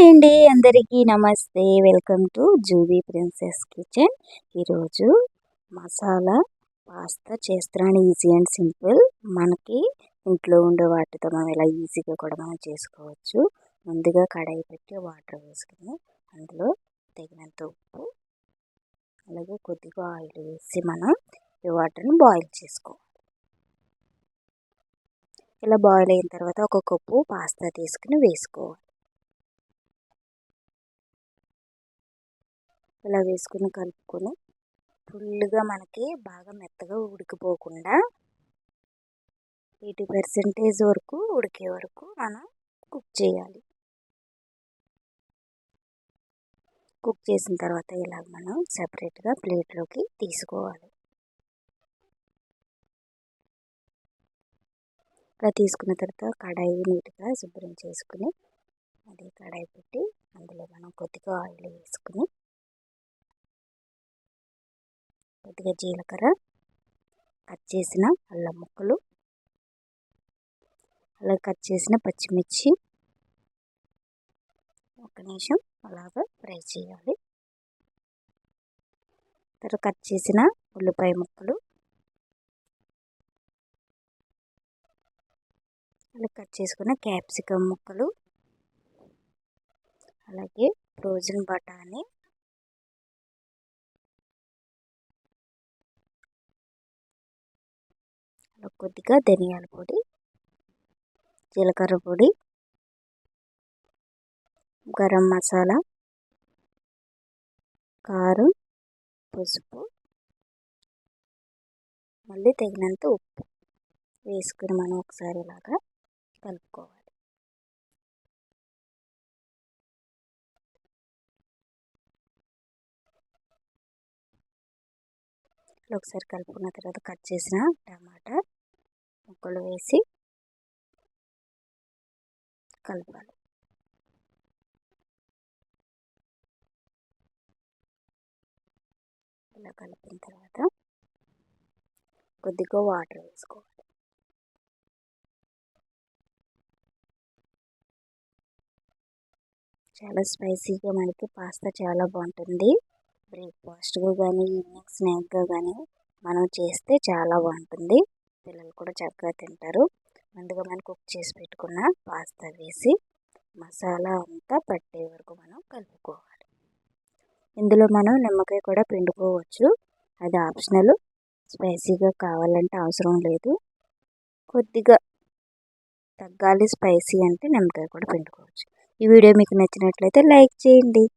Hi అండి. అందరికీ నమస్తే. Welcome to Jubi princess kitchen. ఈరోజు మసాలా పాస్తా చేస్తున్నాను. Easy and simple. మనకి ఇంట్లో ఉండే వాటితో మనం ఎలా ఈజీగా కూడా మనం చేసుకోవచ్చు. ముందుగా కడాయి పెట్టి వాటర్ వేసుకుని అందులో తగినంత ఉప్పు అలాగే కొద్దిగా ఆయిల్ వేసి మనం ఈ వాటర్ని బాయిల్ చేసుకోవాలి. ఇలా బాయిల్ అయిన తర్వాత ఒక కప్పు పాస్తా తీసుకుని వేసుకోవాలి. ఇలా వేసుకుని కలుపుకొని ఫుల్గా మనకి బాగా మెత్తగా ఉడికిపోకుండా ఎయిటీ పర్సెంటేజ్ వరకు ఉడికే వరకు మనం కుక్ చేయాలి. కుక్ చేసిన తర్వాత ఇలాగ మనం సపరేట్గా ప్లేట్లోకి తీసుకోవాలి. ఇలా తీసుకున్న తర్వాత కడాయి నీట్గా శుభ్రం చేసుకుని అది కడాయి పెట్టి అందులో మనం కొద్దిగా ఆయిల్ వేసుకుని కొద్దిగా జీలకర్ర కట్ చేసిన అల్లం ముక్కలు అలాగే కట్ చేసిన పచ్చిమిర్చి. ఒక నిమిషం అలాగా ఫ్రై చేయాలి. తర్వాత కట్ చేసిన ఉల్లిపాయ ముక్కలు అలా కట్ చేసుకున్న క్యాప్సికమ్ ముక్కలు అలాగే ఫ్రోజన్ బఠానీ కొద్దిగా ధనియాల పొడి జీలకర్ర పొడి గరం మసాలా కారం పసుపు మళ్ళీ తగినంత ఉప్పు వేసుకుని మనం ఒకసారి ఇలాగా కలుపుకోవాలి. ఒకసారి కలుపుకున్న తర్వాత కట్ చేసిన టమాటా ముక్కలు వేసి కలపాలి. ఇలా కలిపిన తర్వాత కొద్దిగా వాటర్ వేసుకోవాలి. చాలా స్పైసీగా మనకి పాస్తా చాలా బాగుంటుంది. బ్రేక్ఫాస్ట్గా కానీ ఈవినింగ్ స్నాక్గా కానీ మనం చేస్తే చాలా బాగుంటుంది. పిల్లలు కూడా చక్కగా తింటారు. ముందుగా మనం కుక్ చేసి పెట్టుకున్న పాస్తా వేసి మసాలా అంతా పట్టే వరకు మనం కలుపుకోవాలి. ఇందులో మనం నిమ్మకాయ కూడా పిండుకోవచ్చు. అది ఆప్షనల్. స్పైసీగా కావాలంటే అవసరం లేదు. కొద్దిగా తగ్గాలి స్పైసీ అంటే నిమ్మకాయ కూడా పిండుకోవచ్చు. ఈ వీడియో మీకు నచ్చినట్లయితే లైక్ చేయండి.